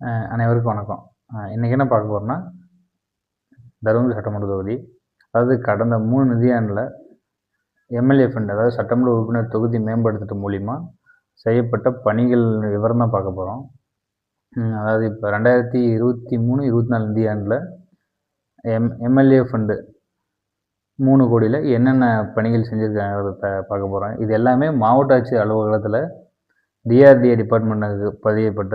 அனைவருக்கும் வணக்கம். இன்றைக்கி என்ன பார்க்க போகிறோன்னா தருமபுரி சட்டமன்ற தொகுதி அதாவது கடந்த மூணு நிதியாண்டில் எம்எல்ஏ ஃபண்ட் அதாவது சட்டமன்ற உறுப்பினர் தொகுதி மேம்படுத்துறது மூலிமா செய்யப்பட்ட பணிகள் விவரம் தான் பார்க்க போகிறோம் அதாவது இப்போ ரெண்டாயிரத்தி இருபத்தி மூணு இருபத்தி நாலு நிதியாண்டில் எம் எம்எல்ஏ ஃபண்டு மூணு கோடியில் என்னென்ன பணிகள் செஞ்சுருக்காங்கிறத பார்க்க போகிறோம் இது எல்லாமே மாவட்ட ஆட்சி அலுவலகத்தில் டிஆர்டிஏ டிபார்ட்மெண்ட்டுக்கு பதியப்பட்ட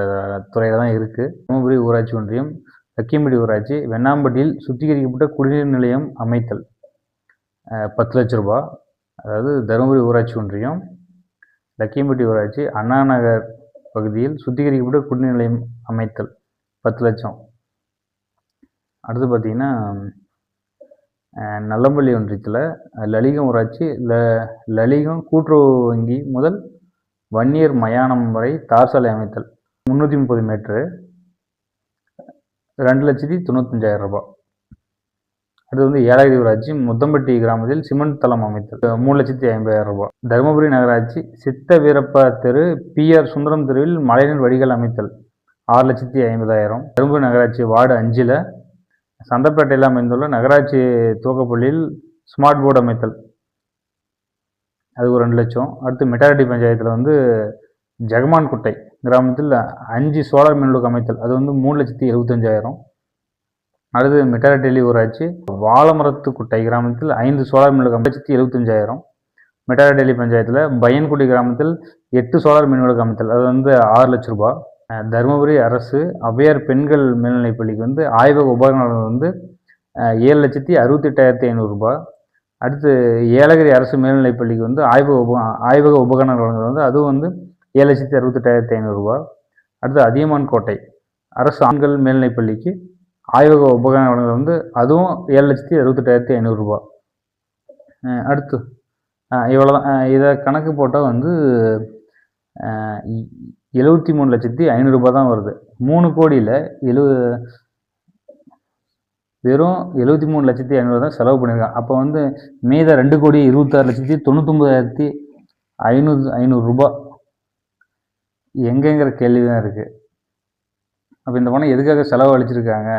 துறையில் தான் இருக்குது தருமபுரி ஊராட்சி ஒன்றியம் லக்கியம்பட்டி ஊராட்சி வெண்ணாம்பட்டியில் சுத்திகரிக்கப்பட்ட குடிநீர் நிலையம் அமைத்தல். பத்து லட்ச ரூபா. அதாவது தருமபுரி ஊராட்சி ஒன்றியம் லக்கியம்பட்டி ஊராட்சி அண்ணா நகர் பகுதியில் சுத்திகரிக்கப்பட்ட குடிநீர் நிலையம் அமைத்தல். பத்து லட்சம். அடுத்து பார்த்திங்கன்னா நல்லம்பள்ளி ஒன்றியத்தில் லலிகம் ஊராட்சி ல லலிகம் கூட்டுறவு வங்கி முதல் வன்னியர் மயானம் வரை தார் சாலை அமைத்தல். முந்நூற்றி முப்பது மீட்ரு ரெண்டு லட்சத்தி தொண்ணூத்தஞ்சாயிரம் ரூபாய். அடுத்து வந்து ஏழாயிரத்தி ஊராட்சி முத்தம்பட்டி கிராமத்தில் சிமெண்ட் தளம் அமைத்தல். மூணு லட்சத்தி ஐம்பதாயிரம் ரூபாய். தருமபுரி நகராட்சி சித்த வீரப்பா தெரு பி ஆர் சுந்தரம் தெருவில் மழைநீர் வடிகால் அமைத்தல். ஆறு லட்சத்தி ஐம்பதாயிரம். தருமபுரி நகராட்சி வார்டு அஞ்சில் சந்தப்பேட்டையில் அமைந்துள்ள நகராட்சி துவக்கப்பள்ளியில் ஸ்மார்ட் போர்டு அமைத்தல். அது ஒரு ரெண்டு லட்சம். அடுத்து மெட்டாரெட்டி பஞ்சாயத்தில் வந்து ஜெகமான் குட்டை கிராமத்தில் அஞ்சு சோலார் மின்னுக்கு அமைத்தல். அது வந்து மூணு லட்சத்தி எழுபத்தஞ்சாயிரம் அடுத்து மெட்டாரெட்டி ஊராட்சி வாழமரத்து குட்டை கிராமத்தில் ஐந்து சோலார் மின்னுக்கு லட்சத்தி எழுபத்தஞ்சாயிரம் மெட்டாரெட்டி பஞ்சாயத்தில் பையன்குடி கிராமத்தில் எட்டு சோலார் மின் அமைத்தல். அது வந்து ஆறு லட்ச ரூபா. தருமபுரி அரசு அவ்வையார் பெண்கள் மேல்நிலைப்பள்ளிக்கு வந்து ஆய்வக உபகரணங்கள் வந்து ஏழு லட்சத்தி அறுபத்தெட்டாயிரத்தி ஐநூறுரூபா அடுத்து ஏலகிரி அரசு மேல்நிலைப்பள்ளிக்கு வந்து ஆய்வக உப ஆய்வக உபகரணங்கள் வழங்குறது வந்து அதுவும் வந்து ஏழு லட்சத்தி அறுபத்தெட்டாயிரத்தி ஐநூறுரூவா அடுத்து அதியமான் கோட்டை அரசு ஆண்கள் மேல்நிலைப்பள்ளிக்கு ஆய்வக உபகரணங்கள் வழங்குறது வந்து அதுவும் ஏழு லட்சத்தி அறுபத்தெட்டாயிரத்தி ஐநூறுரூவா அடுத்து இவ்வளோ தான் இதை கணக்கு போட்டால் வந்து எழுபத்தி மூணு லட்சத்தி ஐநூறுரூபா தான் வருது. மூணு கோடியில் எழு வெறும் எழுபத்தி மூணு லட்சத்தி ஐநூறு தான் செலவு பண்ணியிருக்காங்க. அப்போ வந்து மீத ரெண்டு கோடி இருபத்தாறு லட்சத்தி தொண்ணூத்தொம்பதாயிரத்தி ஐநூறு ஐநூறுரூபா எங்கேங்கிற கேள்வி தான் இருக்குது அப்போ இந்த பணம் எதுக்காக செலவு அழிச்சிருக்காங்க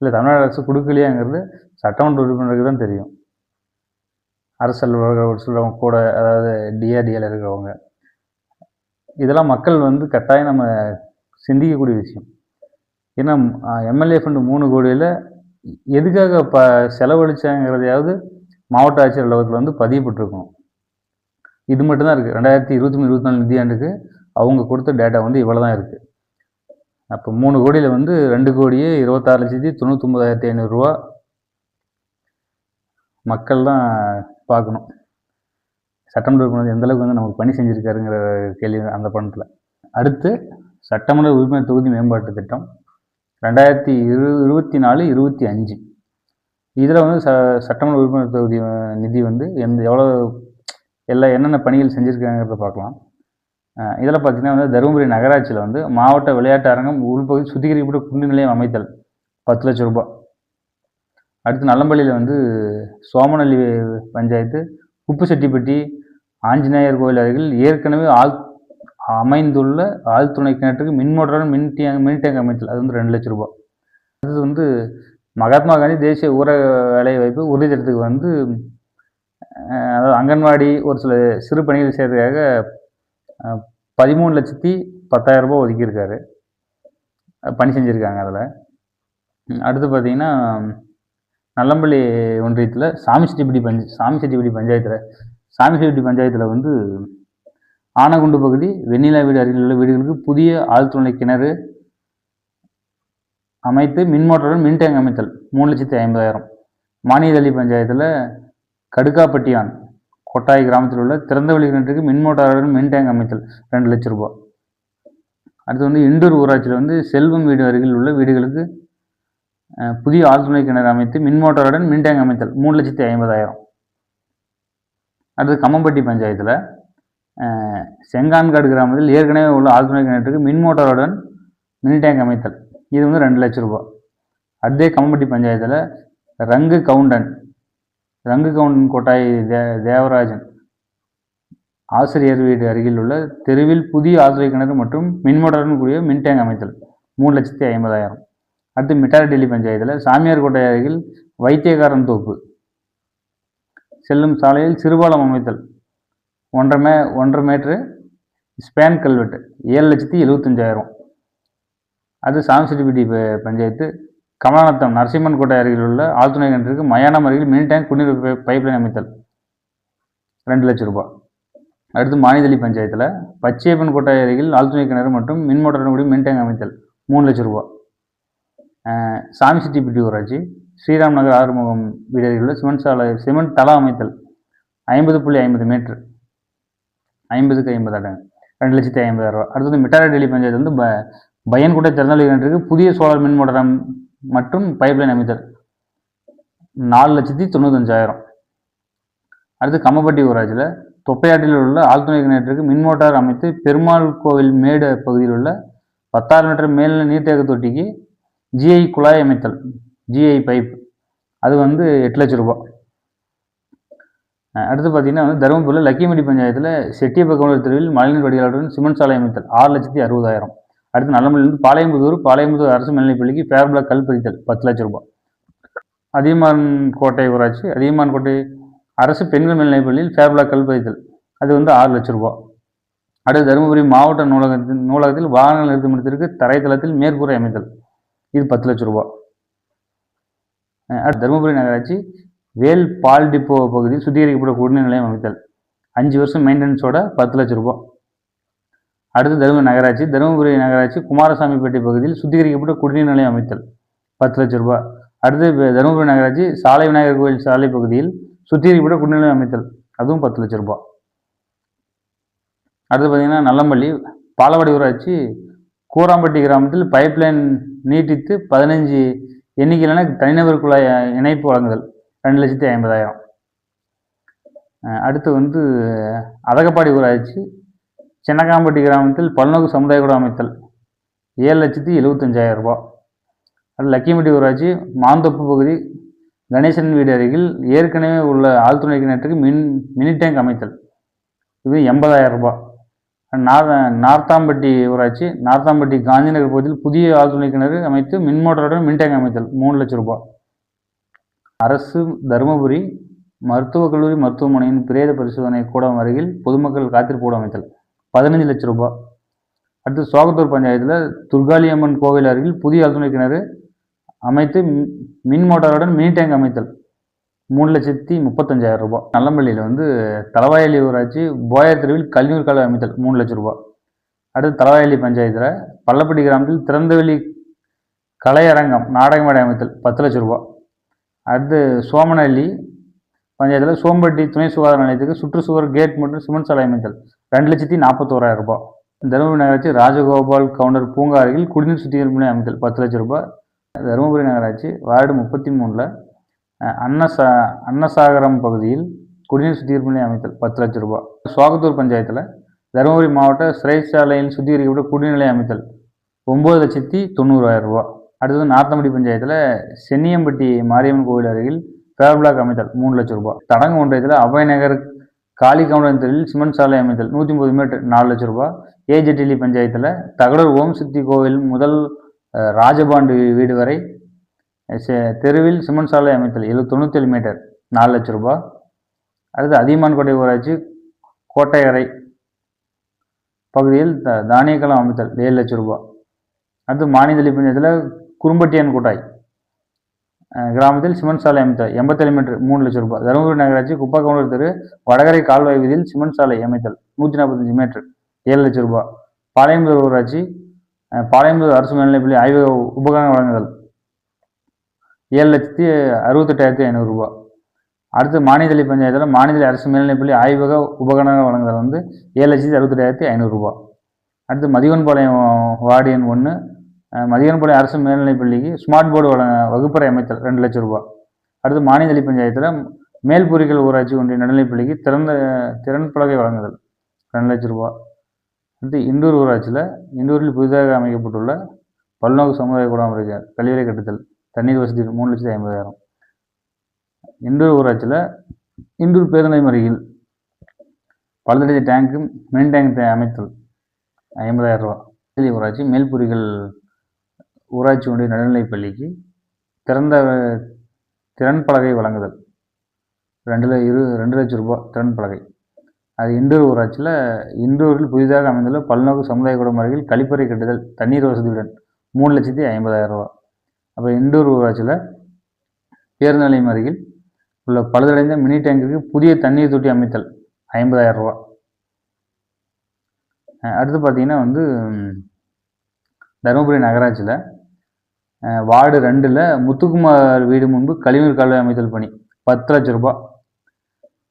இல்லை தமிழ்நாடு அரசு கொடுக்கலையாங்கிறது சட்டமன்ற உறுப்பினருக்கு தான் தெரியும். அரசு அலுவலர்கள் கூட அதாவது டிஆர்டிஎல் இருக்கிறவங்க இதெல்லாம் மக்கள் வந்து கட்டாயம் நம்ம சிந்திக்கக்கூடிய விஷயம். ஏன்னா எம்எல்ஏ ஃபண்டு மூணு கோடியில் எதுக்காக ப செலவழிச்சாங்கிறதையாவது மாவட்ட ஆட்சியர் அலுவலகத்தில் வந்து பதியப்பட்டிருக்கணும். இது மட்டும்தான் இருக்குது ரெண்டாயிரத்தி இருபத்தி மூணு இருபத்தி நாலு நிதியாண்டுக்கு அவங்க கொடுத்த டேட்டா வந்து இவ்வளோ தான் இருக்குது அப்போ மூணு கோடியில் வந்து ரெண்டு கோடியே இருபத்தாறு லட்சத்தி தொண்ணூத்தொம்பதாயிரத்தி ஐநூறுரூவா மக்கள் தான் பார்க்கணும். சட்டமன்ற உறுப்பினர் எந்தளவுக்கு வந்து நமக்கு பணி செஞ்சுருக்காருங்கிற கேள்வி அந்த பணத்தில். அடுத்து சட்டமன்ற உறுப்பினர் தொகுதி மேம்பாட்டு திட்டம். ரெண்டாயிரத்தி இரு இருபத்தி நாலு இருபத்தி அஞ்சு. இதில் வந்து ச சட்டமன்ற உறுப்பினர் தொகுதி நிதி வந்து எந்த எவ்வளோ எல்லா என்னென்ன பணிகள் செஞ்சுருக்காங்கிறத பார்க்கலாம். இதில் பார்த்திங்கன்னா வந்து தருமபுரி நகராட்சியில் வந்து மாவட்ட விளையாட்டு அரங்கம் உள்பகுதி சுத்திகரிக்கப்பட்ட குண்டு நிலையம் அமைத்தல் பத்து லட்ச ரூபாய். அடுத்து நல்லம்பள்ளியில் வந்து சோமநல்லி பஞ்சாயத்து குப்புச்செட்டிப்பட்டி ஆஞ்சநேயர் கோயில் அருகில் ஏற்கனவே ஆல் அமைந்துள்ள ஆழ்துணை கிணற்றுக்கு மின் மோட்டருடன் மின் டேங்க் மின் டேங்க் அமைத்தல். அது வந்து ரெண்டு லட்ச ரூபா அது வந்து மகாத்மா காந்தி தேசிய ஊரக வேலைவாய்ப்பு உறுதி திட்டத்துக்கு வந்து அதாவது அங்கன்வாடி ஒரு சில சிறு பணிகள் செய்கிறதுக்காக பதிமூணு லட்சத்தி பத்தாயிரம் ரூபாய் ஒதுக்கியிருக்காரு. பணி செஞ்சுருக்காங்க அதில். அடுத்து பார்த்தீங்கன்னா நல்லம்பள்ளி ஒன்றியத்தில் சாமி செட்டிப்பட்டி பஞ்ச சாமி செட்டிப்பட்டி பஞ்சாயத்தில் சாமி செட்டிப்பட்டி பஞ்சாயத்தில் வந்து ஆனகுண்டு பகுதி வெண்ணிலா வீடு அருகில் உள்ள வீடுகளுக்கு புதிய ஆழ்துணை கிணறு அமைத்து மின் மோட்டருடன் மின் டேங்க் அமைத்தல் மூணு லட்சத்தி ஐம்பதாயிரம். மானியதள்ளி பஞ்சாயத்தில் கடுக்காப்பட்டியான் கொட்டாய் கிராமத்தில் உள்ள திறந்தவெளி கிணற்றுக்கு மின் மோட்டாருடன் மின் டேங்க் அமைத்தல் ரெண்டு லட்ச ரூபாய். அடுத்து வந்து இண்டூர் ஊராட்சியில் வந்து செல்வம் வீடு அருகில் உள்ள வீடுகளுக்கு புதிய ஆழ்துணை கிணறு அமைத்து மின் மோட்டாருடன் மின் டேங்க் அமைத்தல் மூணு லட்சத்தி ஐம்பதாயிரம். அடுத்து கம்மம்பட்டி பஞ்சாயத்தில் செங்கான்காடு கிராமத்தில் ஏற்கனவே உள்ள ஆழ்துணை கிணற்றுக்கு மின் மோட்டாருடன் மின் டேங்க் அமைத்தல். இது வந்து ரெண்டு லட்ச ரூபாய் அதே கம்பட்டி பஞ்சாயத்தில் ரங்கு கவுண்டன் ரங்கு கவுண்டன் கோட்டாய் தே தேவராஜன் ஆசிரியர் வீடு அருகில் உள்ள தெருவில் புதிய ஆசிரியர் கிணறு மற்றும் மின்மோட்டருடன் கூடிய மின் டேங்க் அமைத்தல். மூணு லட்சத்தி ஐம்பதாயிரம். அடுத்து மிட்டாரடெல்லி பஞ்சாயத்தில் சாமியார் கோட்டை அருகில் வைத்தியகாரன் தோப்பு. செல்லும் சாலையில் சிறுபாலம் அமைத்தல். ஒன்றரை மே ஒன்றரை மீட்ரு ஸ்பேன் கல்வெட்டு. ஏழு லட்சத்தி எழுபத்தஞ்சாயிரம் அது சாமிசெட்டிப்பட்டி பஞ்சாயத்து. கமலநத்தம் நரசிம்மன் கோட்டை அருகில் உள்ள ஆழ்துணை கிணற்றுக்கு மயானம் அருகில் மினி டேங்க் குடிநீர் பைப்லைன் அமைத்தல். ரெண்டு லட்சம் ரூபாய். அடுத்து மானிதளி பஞ்சாயத்தில் பச்சையப்பன் கோட்டை அருகில் ஆழ்துணை கிணறு மற்றும் மின் மோட்டருடன் கூடிய மின் டேங்க் அமைத்தல். மூணு லட்சம் ரூபாய். சாமிசெட்டிப்பட்டி ஊராட்சி. ஸ்ரீராம் நகர் ஆறுமுகம் வீடரில் உள்ள சிமெண்ட் சாலை சிமெண்ட் தளம் அமைத்தல். ஐம்பது புள்ளி ஐம்பது மீட்ரு ஐம்பதுக்கு ஐம்பது ரெண்டு லட்சத்தி ஐம்பதாயிரம் அடுத்தது அடுத்தது மிட்டாரடெல்லி பஞ்சாயத்து வந்து ப பயன்குட்டை திறந்தவெளி கிணற்றுக்கு புதிய சோலார் மின் மோட்டார் மற்றும் பைப்லைன் அமைத்தல். நாலு லட்சத்தி தொண்ணூத்தஞ்சாயிரம். அடுத்து கம்மப்பட்டி ஊராட்சியில் தொப்பையாட்டில் உள்ள ஆழ்துணை கிணற்றுக்கு மின் மோட்டார் அமைத்து பெருமாள் கோவில் மேடு பகுதியில் உள்ள பத்தாயிரம் மீட்டர் மேல்நிலை நீர்த்தேக்க தொட்டிக்கு ஜிஐ குழாய் அமைத்தல். ஜிஐ பைப் அது வந்து எட்டு லட்ச ரூபாய். அடுத்து பார்த்தீங்கன்னா வந்து தருமபுரியில் லக்கிமடி பஞ்சாயத்தில் செட்டியப்பக்கவுண்டர் தெருவில் மழைநீர் வடிகாலுடன் சிமெண்ட் சாலை அமைத்தல் ஆறு லட்சத்தி அறுபதாயிரம். அடுத்து நல்லமலையிலிருந்து பாளையம்புதூர் பாளையம்புதூர் அரசு மேல்நிலைப்பள்ளிக்கு ஃபேர் பிளாக் கல் பிரித்தல் பத்து லட்ச ரூபாய். அதியமான் கோட்டை ஊராட்சி அதியமான் கோட்டை அரசு பெண்கள் மேல்நிலைப்பள்ளியில் ஃபேர் பிளாக் கல் பதித்தல் அது வந்து ஆறு லட்ச ரூபாய். அடுத்து தருமபுரி மாவட்ட நூலகத்தின் நூலகத்தில் வாகன நிறுத்தமிடத்திற்கு தரைத்தளத்தில் மேற்கூரை அமைத்தல் இது பத்து லட்சம் ரூபாய். அடுத்து தருமபுரி நகராட்சி வேல் பால் டிப்போ பகுதியில் சுத்திகரிக்கப்பட்ட குடிநீர் நிலையம் அமைத்தல். அஞ்சு வருஷம் மெயின்டெனன்ஸோட பத்து லட்ச ரூபாய். அடுத்து தருமபுரி நகராட்சி. தருமபுரி நகராட்சி குமாரசாமிப்பேட்டை பகுதியில் சுத்திகரிக்கப்பட்ட குடிநீர் நிலையம் அமைத்தல். பத்து லட்ச ரூபாய். அடுத்து தருமபுரி நகராட்சி சாலை விநாயகர் கோயில் சாலை பகுதியில் சுத்திகரிக்கப்பட்ட குடிநீர் நிலையம் அமைத்தல். அதுவும் பத்து லட்ச ரூபாய். அடுத்து பார்த்தீங்கன்னா நல்லம்பள்ளி பாலவாடி ஊராட்சி கூராம்பட்டி கிராமத்தில் பைப்லைன் நீட்டித்து பதினஞ்சு எண்ணிக்கையிலான தனிநபர் குழாய் இணைப்பு வழங்குதல். ரெண்டு லட்சத்தி ஐம்பதாயிரம். அடுத்து வந்து அதகப்பாடி ஊராட்சி சின்னகாம்பட்டி கிராமத்தில் பல்நோக்கு சமுதாய கூட அமைத்தல் ஏழு லட்சத்தி எழுபத்தஞ்சாயிரம் ரூபா அடுத்து லக்கியம்பட்டி ஊராட்சி மாந்தோப்பு பகுதி கணேசன் வீடு அருகில் ஏற்கனவே உள்ள ஆழ்துணை கிணற்றுக்கு மின் மினி டேங்க் அமைத்தல். இது எண்பதாயிரம் ரூபாய். நார் நார்த்தாம்பட்டி ஊராட்சி நார்த்தாம்பட்டி காந்திநகர் பகுதியில் புதிய ஆழ்துணை கிணறு அமைத்து மின் மோட்டருடன் மின் டேங்க் அமைத்தல் மூணு லட்சம் ரூபாய். அரசு தருமபுரி மருத்துவக் கல்லூரி மருத்துவமனையின் பிரேத பரிசோதனை கூடம் அருகில் பொதுமக்கள் காத்திருப்பு அமைத்தல். பதினஞ்சு லட்சம் ரூபாய் அடுத்து சோகத்தூர் பஞ்சாயத்தில் துர்காளியம்மன் கோவில் அருகில் புதிய அல்துணை கிணறு அமைத்து மின் மோட்டாருடன் மினி டேங்க் அமைத்தல். மூணு லட்சத்தி முப்பத்தஞ்சாயிரம் ரூபாய் நல்லம்பள்ளியில் வந்து தலவாயலி ஊராட்சி போயர் தெருவில் கழிவுநீர் கால்வாய் அமைத்தல். மூணு லட்சம் ரூபாய் அடுத்து தலவாயலி பஞ்சாயத்தில் பள்ளப்பட்டி கிராமத்தில் திறந்தவெளி கலையரங்கம் நாடகமேடை அமைத்தல். பத்து லட்சம் ரூபாய் அடுத்து சோமனஹள்ளி பஞ்சாயத்தில் சோம்பட்டி துணை சுகாதார நிலையத்துக்கு சுற்றுச்சுவர் கேட் மற்றும் சிமெண்ட் சாலை அமைத்தல். ரெண்டு லட்சத்தி நாற்பத்தோராயிரம் ரூபாய். தருமபுரி நகராட்சி ராஜகோபால் கவுண்டர் பூங்கா அருகில் குடிநீர் சுத்திகரிப்பு நிலையம் அமைத்தல். பத்து லட்சம் ரூபாய். தருமபுரி நகராட்சி வார்டு முப்பத்தி மூணில் அன்னசா அன்னசாகரம் பகுதியில் குடிநீர் சுத்திகரிப்பு நிலையம் அமைத்தல். பத்து லட்சம் ரூபாய். சோகத்தூர் பஞ்சாயத்தில் தருமபுரி மாவட்ட சிறைச்சாலையில் சுத்திகரிக்கப்பட்ட குடிநீர் நிலையம் அமைத்தல். ஒம்பது லட்சத்தி தொண்ணூறாயிரம் ரூபாய். அடுத்தது நார்த்தம்பட்டி பஞ்சாயத்தில் சென்னியம்பட்டி மாரியம்மன் கோவில் அருகில் ஃபேர் பிளாக் அமைத்தல் மூணு லட்சம் ரூபாய். தடங்கு ஒன்றியத்தில் அபயநகர் காளி கவுண்டன் தெருவில் சிமெண்ட் சாலை அமைத்தல் நூற்றி முப்பது மீட்டர் நாலு லட்சம் ரூபாய். ஏஜெட்டிலி பஞ்சாயத்தில் தகடூர் ஓம் சக்தி கோவில் முதல் ராஜபாண்டு வீடு வரை செ- தெருவில் சிமெண்ட் சாலை அமைத்தல் எழு தொண்ணூத்தேழு மீட்டர் நாலு லட்சம் ரூபாய். அடுத்து அதியமான்கோட்டை ஊராட்சி கோட்டையறை பகுதியில் த தானியக்களம் அமைத்தல் ஏழு லட்சம் ரூபாய். அடுத்து மானிதளி பஞ்சாயத்தில் குறும்பட்டியன் கோட்டாய். கிராமத்தில் சிமெண்ட் சாலை அமைத்த எண்பத்தேழு மீட்டர் மூணு லட்சம் ரூபாய். தருமபுரி நகராட்சி குப்பக்கவுண்டர் தெரு வடகரை கால்வாய் வீதியில் சிமெண்ட் சாலை அமைத்தல். நூற்றி நாற்பத்தஞ்சு மீட்டர் ஏழு லட்சம் ரூபாய். பாளையம்புதூர் ஊராட்சி பாளையம்புதூர் அரசு மேல்நிலைப்பள்ளி ஆய்வக உபகரணம் வழங்குதல். ஏழு லட்சத்தி அறுபத்தெட்டாயிரத்தி ஐநூறுரூபா அடுத்து மானிதளி பஞ்சாயத்தில் மாநில அரசு மேல்நிலைப்பள்ளி ஆய்வக உபகரணங்கள் வழங்குதல் வந்து ஏழு லட்சத்தி அறுபத்தெட்டாயிரத்தி ஐநூறுரூபா அடுத்து மதிவன்பாளையம் வார்டு எண் ஒன்று மதிவன்பாளையம் அரசு மேல்நிலைப்பள்ளிக்கு ஸ்மார்ட் போர்டு வழங்க வகுப்பறை அமைத்தல் ரெண்டு லட்சம் ரூபா அடுத்து மானிதளி பஞ்சாயத்தில் மேல்பூரிகள் ஊராட்சி ஒன்றிய நடுநிலைப்பள்ளிக்கு திறந்த திறன் பலகை வழங்குதல் ரெண்டு லட்சம் ரூபா அடுத்து இண்டூர் ஊராட்சியில் இண்டூரில் புதிதாக அமைக்கப்பட்டுள்ள பல்நோக்கு சமுதாய கூடம் இருக்க கழிவறை கட்டுதல் தண்ணீர் வசதி மூணு லட்சத்தி ஐம்பதாயிரம். இண்டூர் ஊராட்சியில் இண்டூர் பேருந்து அருகில் பழுதடைந்த டேங்க்கு மின் டேங்க் அமைத்தல் ஐம்பதாயிரம் ரூபா ஊராட்சி மேல்பூரிகள் ஊராட்சி ஒன்றிய நடுநிலைப் பள்ளிக்கு திறந்த திறன் பலகை வழங்குதல். ரெண்டு இரு ரெண்டு லட்சம் ரூபாய் திறன் பலகை. அது இண்டூர் ஊராட்சியில் இண்டூரில் புதிதாக அமைந்துள்ள பல்நோக்கு சமுதாய குடும்ப அருகில் கழிப்பறை கட்டுதல் தண்ணீர் வசதியுடன் மூணு லட்சத்தி ஐம்பதாயிரம் ரூபா அப்போ இண்டூர் ஊராட்சியில் பேருந்து நிலையம் அருகில் உள்ள பழுதடைந்த மினி டேங்கிற்கு புதிய தண்ணீர் தொட்டி அமைத்தல் ஐம்பதாயிரம் ரூபா அடுத்து பார்த்தீங்கன்னா வந்து தருமபுரி நகராட்சியில் வார்டு ரெண்டில் முத்துக்குமார் வீடு முன்பு கழிவுநீர் கால்வாய் அமைத்தல் பணி. பத்து லட்ச ரூபாய்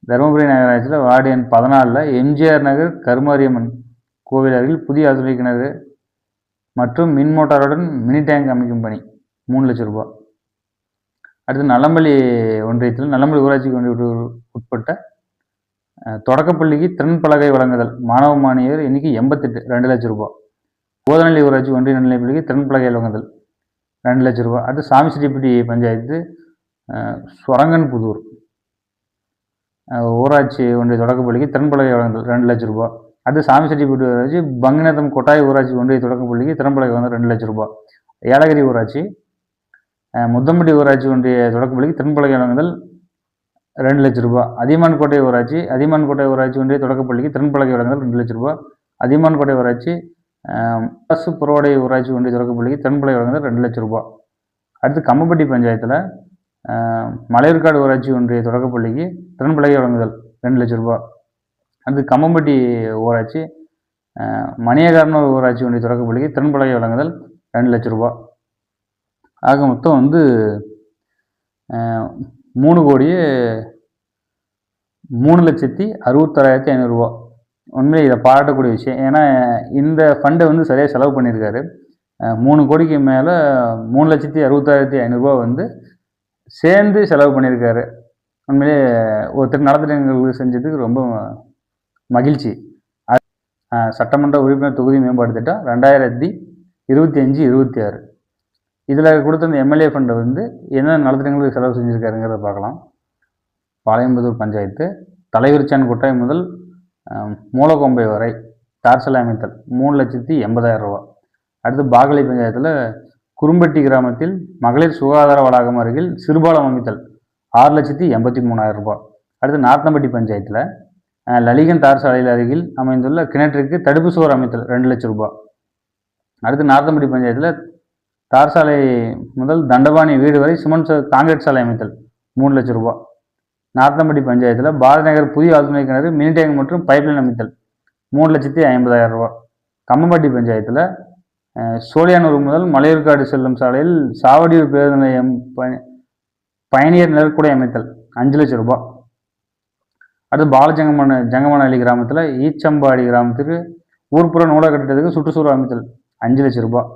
தருமபுரி நகராட்சியில் வார்டு எண் பதினாலில் எம்ஜிஆர் நகர் கருமாரியம்மன் கோவில் அருகில் புதிய ஆதுரை கிணறு மற்றும் மின் மோட்டாருடன் மினி டேங்க் அமைக்கும் பணி. மூணு லட்சம் ரூபாய் அடுத்து நலம்பள்ளி ஒன்றியத்தில் நலம்பள்ளி ஊராட்சி ஒன்றிய உட்பட்ட தொடக்கப்பள்ளிக்கு திறன் பலகை வழங்குதல். மாணவ மாணவியர் எண்ணிக்கை எண்பத்தெட்டு ரெண்டு லட்சம் ரூபாய் கோதநல்லி ஊராட்சி ஒன்றிய நடுநிலைப்பள்ளிக்கு திறன் பலகை வழங்குதல். ரெண்டு லட்சம் ரூபா. அடுத்து சாமிசிட்டிப்பட்டி பஞ்சாயத்து சுரங்கன் புதூர். ஊராட்சி ஒன்றிய தொடக்கப்பள்ளிக்கு திறன்பலகை வழங்குதல் ரெண்டு லட்சம் ரூபா. அடுத்து சாமிசெட்டிப்பட்டி ஊராட்சி பங்கினத்தம் கொட்டாய் ஊராட்சி ஒன்றிய தொடக்கப்பள்ளிக்கு திறன்பலகை வந்து ரெண்டு லட்ச ரூபா. ஏலகிரி ஊராட்சி முத்தம்பட்டி ஊராட்சி ஒன்றிய தொடக்கப்பள்ளிக்கு திறன்பலகை வழங்குதல் ரெண்டு லட்ச ரூபாய் அதியமான் கோட்டை ஊராட்சி அதியமான் கோட்டை ஊராட்சி ஒன்றிய தொடக்கப்பள்ளிக்கு திறன்பலகை வழங்குதல் ரெண்டு லட்ச ரூபா. அதியமான் கோட்டை ஊராட்சி அரசு புறவடை ஊராட்சி ஒன்றிய தொடக்கப்பள்ளிக்கு திறன்பலகை வழங்குறது ரெண்டு லட்சம் ரூபாய் அடுத்து கம்மப்பட்டி பஞ்சாயத்தில் மலையர்காடு ஊராட்சி ஒன்றிய தொடக்கப்பள்ளிக்கு திறன்பலகை வழங்குதல் ரெண்டு லட்சம் ரூபாய் அடுத்து கம்மம்பட்டி ஊராட்சி மணியகாரனூர் ஊராட்சி ஒன்றிய தொடக்கப்பள்ளிக்கு திறன்பலகை வழங்குதல் ரெண்டு லட்சம் ரூபாய் ஆக மொத்தம் வந்து மூணு கோடியே மூணு லட்சத்தி அறுபத்தாறாயிரத்தி ஐநூறுரூவா உண்மையிலே இதை பாராட்டக்கூடிய விஷயம். ஏன்னா இந்த ஃபண்டை வந்து சரியாக செலவு பண்ணியிருக்காரு. மூணு கோடிக்கு மேலே மூணு லட்சத்தி அறுபத்தாயிரத்தி ஐநூறுரூவா வந்து சேர்ந்து செலவு பண்ணியிருக்காரு. உண்மையிலே ஒருத்தர் நடத்துகிறவங்களுக்கு செஞ்சதுக்கு ரொம்ப மகிழ்ச்சி. சட்டமன்ற உறுப்பினர் தொகுதி மேம்பாடு திட்டம் ரெண்டாயிரத்தி இருபத்தி அஞ்சு இருபத்தி ஆறு. இதில் கொடுத்த அந்த எம்எல்ஏ ஃபண்டை வந்து என்ன நலத்திட்டங்களுக்கு செலவு செஞ்சுருக்காருங்கிறத பார்க்கலாம். பாளையம்புதூர் பஞ்சாயத்து தலைவிரிச்சான் கொட்டாய் முதல் மூலக்கொம்பை வரை டார்சல் அமைத்தல் மூணு லட்சத்தி எண்பதாயிரம் ரூபா. அடுத்து பாகலை பஞ்சாயத்தில் குறும்பட்டி கிராமத்தில் மகளிர் சுகாதார வளாகம் அருகில் சிறுபாலம் அமைத்தல் ஆறு லட்சத்தி எண்பத்தி மூணாயிரம் ரூபாய் அடுத்து நார்த்தம்பட்டி பஞ்சாயத்தில் லலிகன் தார் சாலையில் அருகில் அமைந்துள்ள கிணற்றுக்கு தடுப்பு சுவர் அமைத்தல் ரெண்டு லட்சம் ரூபாய் அடுத்து நார்த்தம்பட்டி பஞ்சாயத்தில் தார் சாலை முதல் தண்டபாணி வீடு வரை சிமெண்ட் காங்கிரீட் சாலை அமைத்தல் மூணு லட்சம் ரூபாய் நார்த்தம்பட்டி பஞ்சாயத்தில் பாரதி நகர் புதிய ஆழ்துணை கிணறு மினி டேங்க் மற்றும் பைப்லைன் அமைத்தல். மூணு லட்சத்தி ஐம்பதாயிரம் ரூபா கம்மம்பட்டி பஞ்சாயத்தில் சோழியானூர் முதல் மலையூர்காடு செல்லும் சாலையில் சாவடியூர் பேருந்து நிலையம் பயணியர் நெருக்குடை அமைத்தல் அஞ்சு லட்சம் ரூபாய். அடுத்து பாலஜங்கமன ஜங்கமனஹள்ளி கிராமத்தில் ஈச்சம்பாடி கிராமத்துக்கு ஊர்ப்புற நூலக கட்டிடத்துக்கு சுற்றுச்சூழல் அமைத்தல் அஞ்சு லட்சம் ரூபாய்.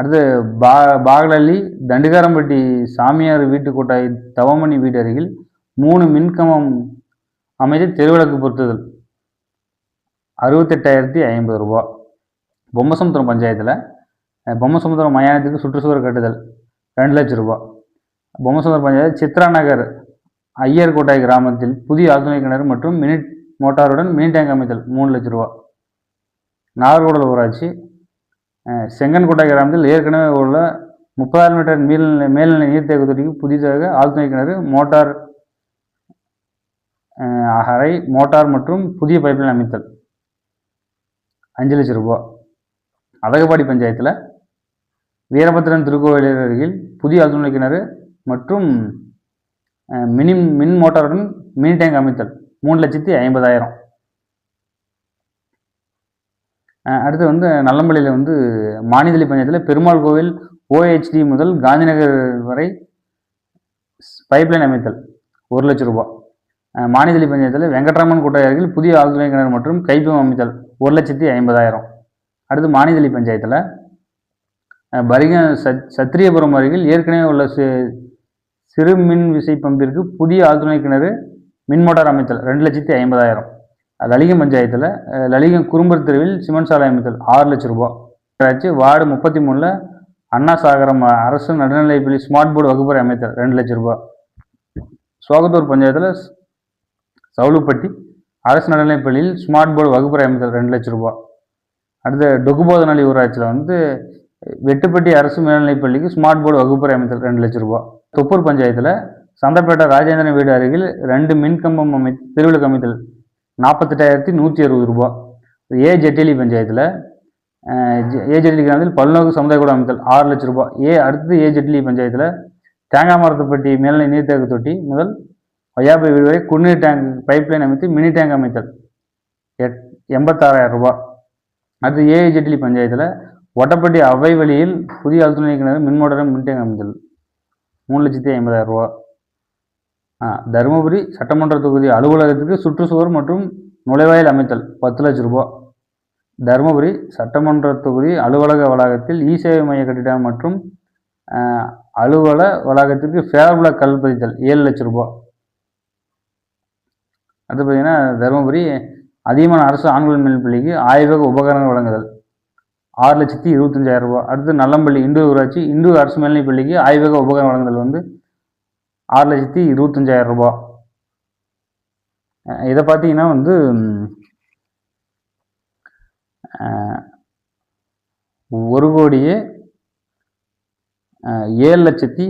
அடுத்து பா பாகலள்ளி தண்டிகாரம்பட்டி சாமியார் வீட்டு கொட்டாய் தவமணி வீடு அருகில் மூணு மின்கம்பம் அமைத்து தெருவிளக்கு பொருத்துதல். அறுபத்தெட்டாயிரத்தி ஐம்பது ரூபா. பொம்மசமுத்திரம் பஞ்சாயத்தில் பொம்மசமுத்திரம் மயானத்துக்கு சுற்றுச்சுவர் கட்டுதல் ரெண்டு லட்சம் ரூபா. பொம்மசமுத்திரம் பஞ்சாயத்து சித்ரா நகர் ஐயர் கோட்டாய் கிராமத்தில் புதிய ஆழ்துணை கிணறு மற்றும் மினி மோட்டாருடன் மினி டேங்க் அமைத்தல் மூணு லட்சம் ரூபா. நாகர்கோடல் ஊராட்சி செங்கன்கோட்டை கிராமத்தில் ஏற்கனவே உள்ள முப்பதாயிரம் மீட்டர் மேல்நிலை மேல்நிலை நீர்த்தேக்க தொட்டிக்கு புதிதாக ஆழ்துணை கிணறு மோட்டார் அறை மோட்டார் மற்றும் புதிய பைப்லைன் அமைத்தல். அஞ்சு லட்சம் ரூபாய் அதகப்பாடி பஞ்சாயத்தில் வீரபத்திரன் திருக்கோவில் அருகில் புதிய ஆழ்துணை கிணறு மற்றும் மினி மின் மோட்டாருடன் மினி டேங்க் அமைத்தல். மூணு லட்சத்தி ஐம்பதாயிரம். அடுத்து வந்து நல்லம்பள்ளியில் வந்து மாநிதளி பஞ்சாயத்தில் பெருமாள் கோவில் ஓஹெச்டி முதல் காந்திநகர் வரை பைப்லைன் அமைத்தல் ஒரு லட்சம் ரூபாய். மாநில பஞ்சாயத்தில் வெங்கட்ராமன் கூட்டாய் அருகில் புதிய ஆழ்துணை கிணறு மற்றும் கைப்பம் அமைத்தல் ஒரு லட்சத்தி ஐம்பதாயிரம். அடுத்து மாநிதளி பஞ்சாயத்தில் பரிக சத் சத்திரியபுரம் அருகில் ஏற்கனவே உள்ள சிறு மின் விசை பம்பிற்கு புதிய ஆழ்துணை கிணறு மின் மோட்டார் அமைத்தல் ரெண்டு லட்சத்தி ஐம்பதாயிரம். லலிகம் பஞ்சாயத்தில் லலிகம் குறும்பர் தெருவில் சிமெண்ட் சாலை அமைத்தல் ஆறு லட்சம் ரூபா. ஆச்சு வார்டு முப்பத்தி மூணில் அண்ணா சாகரம் அரசு நடுநிலைப்பள்ளி ஸ்மார்ட் போர்டு வகுப்பறை அமைத்தல் ரெண்டு லட்சம் ரூபா. சோகத்தூர் பஞ்சாயத்தில் சவுலுப்பட்டி அரசு நடுநிலைப்பள்ளியில் ஸ்மார்ட் போர்டு வகுப்பறை அமைத்தல் ரெண்டு லட்சம் ரூபா. அடுத்து டொகுபோதனலி ஊராட்சியில் வந்து வெட்டுப்பட்டி அரசு மேல்நிலைப்பள்ளிக்கு ஸ்மார்ட் போர்டு வகுப்பறை அமைத்தல் ரெண்டு லட்சம் ரூபா. தொப்பூர் பஞ்சாயத்தில் சந்தப்பேட்டை ராஜேந்திரன் வீடு அருகில் ரெண்டு மின்கம்பம் அமை திருவிழுக்கு அமைத்தல் நாற்பத்தெட்டாயிரத்தி நூற்றி அறுபது ரூபா. ஏ ஜெட்டிலி பஞ்சாயத்தில் ஏ ஜெட்டிலி கிராமத்தில் பல்நோக்கு சமுதாய கூட அமைத்தல் ஆறு லட்ச ரூபாய் ஏ அடுத்தது ஏ ஜெட்டிலி பஞ்சாயத்தில் தேங்காய் மரத்துப்பட்டி மேல்நிலை நீர்த்தேக்க தொட்டி முதல் வையாபுரி வீடு வரை குடிநீர் டேங்க் பைப்லைன் அமைத்து மினி டேங்க் அமைத்தல். எட் எண்பத்தாறாயிரம் ரூபாய் அடுத்து ஏ ஜெட்டிலி பஞ்சாயத்தில் ஒட்டப்பட்டி அவை வழியில் புதிய அழுத்துணை கிணறு மின் மோட்டரம் மின் டேங்க் அமைத்தல். மூணு லட்சத்தி ஐம்பதாயிரம் ரூபா. தருமபுரி சட்டமன்ற தொகுதி அலுவலகத்துக்கு சுற்றுச்சுவர் மற்றும் நுழைவாயில் அமைத்தல் பத்து லட்ச ரூபா தருமபுரி சட்டமன்ற தொகுதி அலுவலக வளாகத்தில் இ சேவை மைய கட்டிடம் மற்றும் அலுவல வளாகத்திற்கு ஃபேவர்புல கல் பதித்தல் ஏழு லட்ச ரூபா அடுத்து பார்த்தீங்கன்னா தருமபுரி அதிகமான அரசு ஆண்கள் மேல்பள்ளிக்கு ஆய்வக உபகரணங்கள் வழங்குதல் ஆறு லட்சத்தி இருபத்தஞ்சாயிரம் ரூபா அடுத்து நல்லம்பள்ளி இந்து ஊராட்சி இந்து அரசு மேல்நிலைப்பள்ளிக்கு ஆய்வக உபகரணம் வழங்குதல் வந்து ஆறு லட்சத்தி இருபத்தஞ்சாயிரம் ரூபா. இதை பார்த்தீங்கன்னா வந்து ஒரு கோடியே ஏழு லட்சத்தி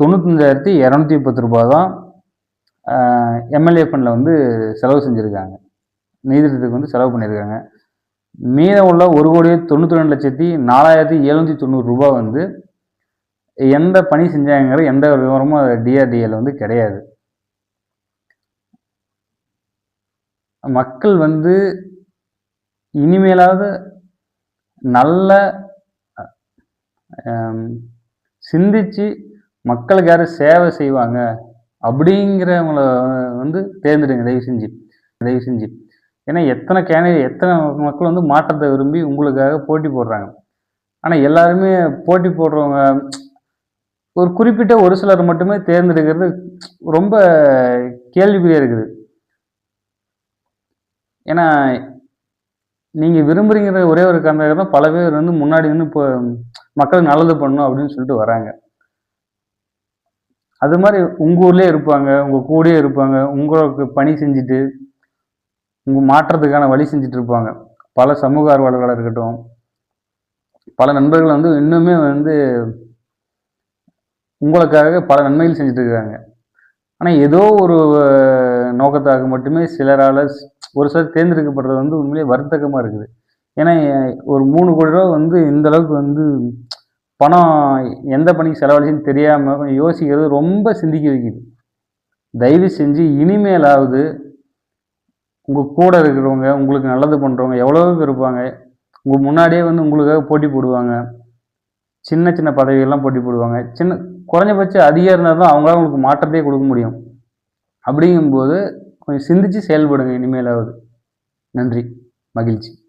தொண்ணூத்தஞ்சாயிரத்தி இரநூத்தி முப்பத்து ரூபா தான் எம்எல்ஏ ஃபண்டில் வந்து செலவு செஞ்சுருக்காங்க. நீதித்துக்கு வந்து செலவு பண்ணியிருக்காங்க மீதம் உள்ள ஒரு கோடியே தொண்ணூற்றி ரெண்டு லட்சத்தி நாலாயிரத்தி எழுநூற்றி தொண்ணூறு ரூபாய் வந்து எந்த பணி செஞ்சாங்கிற எந்த ஒரு விவரமும் அது டிஆர்டிஎல் வந்து கிடையாது. மக்கள் வந்து இனிமேலாவது நல்ல சிந்திச்சு மக்களுக்கு யாரும் சேவை செய்வாங்க அப்படிங்கிறவங்கள வந்து தேர்ந்தெடுங்க தயவு செஞ்சு. தயவு செஞ்சு. ஏன்னா எத்தனை கேண்டிடேட் எத்தனை மக்கள் வந்து மாற்றத்தை விரும்பி உங்களுக்காக போட்டி போடுறாங்க. ஆனால் எல்லாருமே போட்டி போடுறவங்க ஒரு குறிப்பிட்ட ஒரு சிலர் மட்டுமே தேர்ந்தெடுக்கிறது ரொம்ப கேள்விக்குறியாக இருக்குது. ஏன்னா நீங்கள் விரும்புகிறீங்கிற ஒரே ஒரு காரணம் தான் பல பேர் வந்து முன்னாடி வந்து இப்போ மக்களுக்கு நல்லது பண்ணணும் அப்படின்னு சொல்லிட்டு வராங்க. அது மாதிரி உங்கள் ஊர்லேயே இருப்பாங்க உங்கள் கூடயே இருப்பாங்க உங்களுக்கு பணி செஞ்சுட்டு உங்கள் மாற்றத்துக்கான வழி செஞ்சுட்டு இருப்பாங்க. பல சமூக ஆர்வலர்களாக இருக்கட்டும் பல நண்பர்கள் வந்து இன்னுமே வந்து உங்களுக்காக பல நன்மைகள் செஞ்சுட்டு இருக்காங்க ஆனால் ஏதோ ஒரு நோக்கத்தாக மட்டுமே சிலரால் ஒரு சிலர் தேர்ந்தெடுக்கப்படுறது வந்து உண்மையிலேயே வர்த்தகமாக இருக்குது. ஏன்னா ஒரு மூணு கோடி ரூபா வந்து இந்த அளவுக்கு வந்து பணம் எந்த பணிக்கு செலவழிச்சுன்னு தெரியாமல் யோசிக்கிறது ரொம்ப சிந்திக்க வைக்குது. தயவு செஞ்சு இனிமேலாவது உங்கள் கூட இருக்கிறவங்க உங்களுக்கு நல்லது பண்ணுறவங்க எவ்வளோ பேர் இருப்பாங்க. உங்கள் முன்னாடியே வந்து உங்களுக்காக போட்டி போடுவாங்க. சின்ன சின்ன பதவிகள்லாம் போட்டி போடுவாங்க. சின்ன குறைஞ்சபட்ச அதிகம் இருந்தால் தான் அவங்களால உங்களுக்கு மாற்றத்தையே கொடுக்க முடியும். அப்படிங்கும்போது கொஞ்சம் சிந்திச்சு செயல்படுங்க இனிமேலாவது. நன்றி. மகிழ்ச்சி.